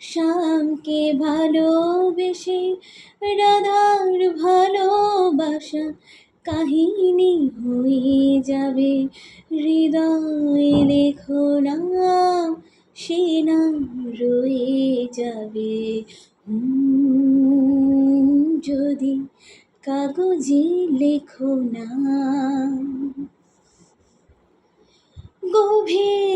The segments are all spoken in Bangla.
শ্যামকে ভালোবেসে রাধার ভালোবাসা কাহিনী হয়ে যাবে। হৃদয় লেখো না, সে নাম রয়ে যাবে। যদি কাগজে লেখো না, গভীর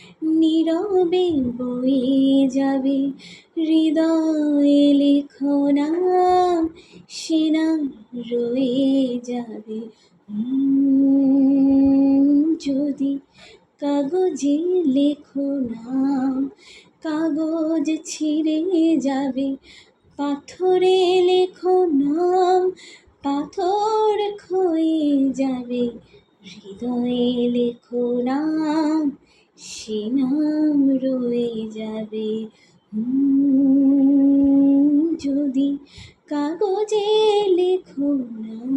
নীরবে বয়ে যাবে। হৃদয়ে লেখো নাম, সে রয়ে যাবে। যদি কাগজে লেখো নাম, কাগজ ছিঁড়ে যাবে। পাথরে লেখো পাথর ক্ষয়ে যাবে। হৃদয়ে লেখো সে নাম রয়ে যাবে। যদি কাগজে লেখো নাম